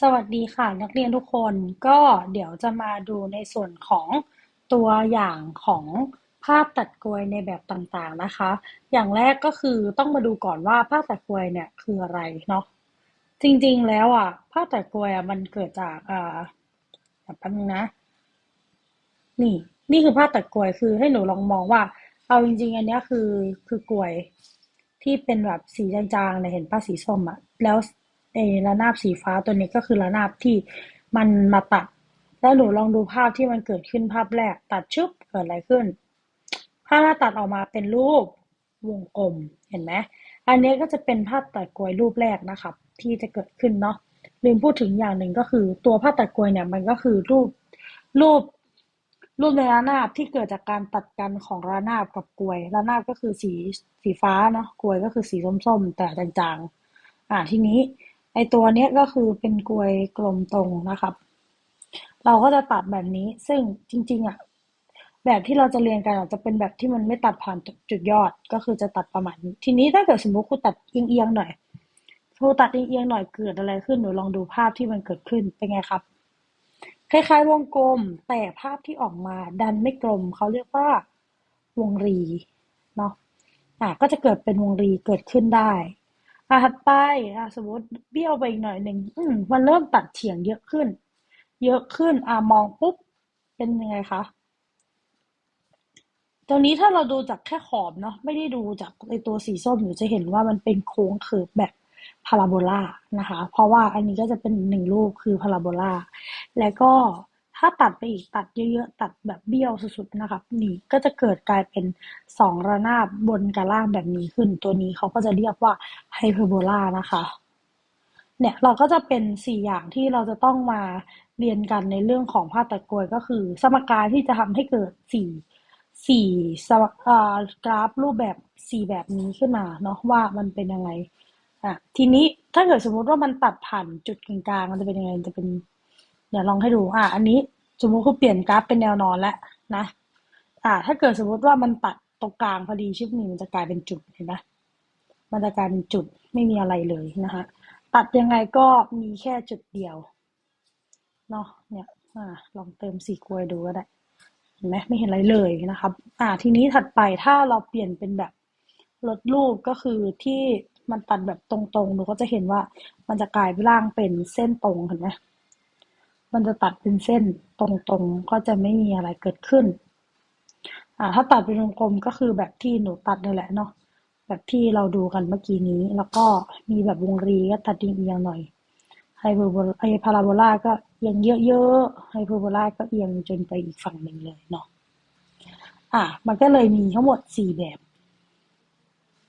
สวัสดีค่ะ นักเรียนทุกคนก็เดี๋ยวจะมาดูในส่วนของตัวอย่างของภาพตัดกลวยในแบบต่างๆนะคะ อย่างแรกก็คือต้องมาดูก่อนว่าภาพตัดกลวยเนี่ยคืออะไรเนาะจริงๆแล้วอะภาพตัดกลวยอะมันเกิดจากอ่าแบบแป๊บนึงนะ นี่ นี่คือภาพตัดกลวยคือให้หนูลองมองว่า เอาจริงๆ อันนี้คือคือกลวยที่เป็นแบบสีจางๆเนี่ยเห็นป้าสีส้มอะแล้ว ไอ้ระนาบสีฟ้าตัวนี้ก็คือระนาบที่มันมาตัด แล้วหนูลองดูภาพที่มันเกิดขึ้นภาพแรก ตัดชึบเกิดอะไรขึ้น ภาพตัดออกมาเป็นรูปวงกลมเห็นไหมอันนี้ก็จะเป็นภาพตัดกลวยรูปแรกนะครับ ที่จะเกิดขึ้นเนาะลืมพูดถึงอย่างหนึ่งก็คือตัวภาพตัดกลวยเนี่ยมันก็คือรูปรูปรูปในระนาบที่เกิดจากการตัดกันของระนาบกับกลวยระนาบก็คือสีสีฟ้าเนาะกลวยก็คือสีส้มๆ แต่จางๆอ่าทีนี้ ไอตัวเนี้ยก็คือเป็นกลวยกลมตรงนะครับ เราก็จะตัดแบบนี้ซึ่งจริงๆอะแบบที่เราจะเรียนกันอาจจะเป็นแบบที่มันไม่ตัดผ่านจุดยอดก็คือจะตัดประมาณนี้ทีนี้ถ้าเกิดสมมติครูตัดเอียงๆหน่อยครูตัดเอียงๆหน่อยเกิดอะไรขึ้นหนูลองดูภาพที่มันเกิดขึ้นเป็นไงครับ คล้ายๆ วงกลมแต่ภาพที่ออกมาดันไม่กลมเขาเรียกว่าวงรีเนาะอะก็จะเกิดเป็นวงรีเกิดขึ้นได้ อะ ถัดไป อะ สมมติเบี้ยวไปอีกหน่อยหนึ่งอืมมันเริ่มตัดเฉียงเยอะขึ้น เยอะขึ้น อะ มองปุ๊บ เป็นยังไงคะตัวนี้ถ้าเราดูจากแค่ขอบเนาะ ไม่ได้ดูจากไอตัวสีส้มหนูจะเห็นว่ามันเป็นโค้งเคิร์ฟแบบพาราโบลานะคะ เพราะว่าอันนี้ก็จะเป็นหนึ่งรูปคือพาราโบลา แล้วก็ ถ้าตัดไปอีกตัดเยอะ ๆ ตัดแบบเบี้ยวสุดๆนะคะนี่ก็จะเกิดกลายเป็นสองระนาบบนกับล่างแบบนี้ขึ้น ตัวนี้เขาก็จะเรียกว่าไฮเปอร์โบลานะคะเนี่ยเราก็จะเป็นสี่อย่างที่เราจะต้องมาเรียนกันในเรื่องของภาพตะกรวยก็คือ สมการที่จะทำให้เกิดสี่สี่สกราฟรูปแบบสี่แบบนี้ขึ้นมาเนาะว่ามันเป็นยังไงอะทีนี้ถ้าเกิดสมมติว่ามันตัดผ่านจุดกลางๆมันจะเป็นยังไงจะเป็น เดี๋ยวลองให้ดูอะอันนี้สมมุติคุณเปลี่ยนกราฟเป็นแนวนอนแล้วนะ อ่า ถ้าเกิดสมมติว่ามันตัดตรงกลางพอดีชิปนี้มันจะกลายเป็นจุดเห็นไหมมันจะกลายเป็นจุดไม่มีอะไรเลยนะคะตัดยังไงก็มีแค่จุดเดียวเนาะเนี่ยอ่าลองเติมสีกลวยดูก็ได้เห็นไหมไม่เห็นอะไรเลยนะครับ อ่า ทีนี้ถัดไปถ้าเราเปลี่ยนเป็นแบบลดรูปก็คือที่มันตัดแบบตรงๆหนูก็จะเห็นว่ามันจะกลายร่างเป็นเส้นตรงเห็นไหม มันจะตัดเป็นเส้นตรงๆ ก็จะไม่มีอะไรเกิดขึ้น อ่า ถ้าตัดเป็นวงกลมก็คือแบบที่หนูตัดนี่แหละเนาะ แบบที่เราดูกันเมื่อกี้นี้ แล้วก็มีแบบวงรีก็ตัดเอียงๆหน่อย ไฮเปอร์โบลาไฮพาราโบลาก็เอียงเยอะๆ ไฮเปอร์โบลาก็เอียงจนไปอีกฝั่งหนึ่งเลยเนาะ อ่า มันก็เลยมีทั้งหมดสี่แบบ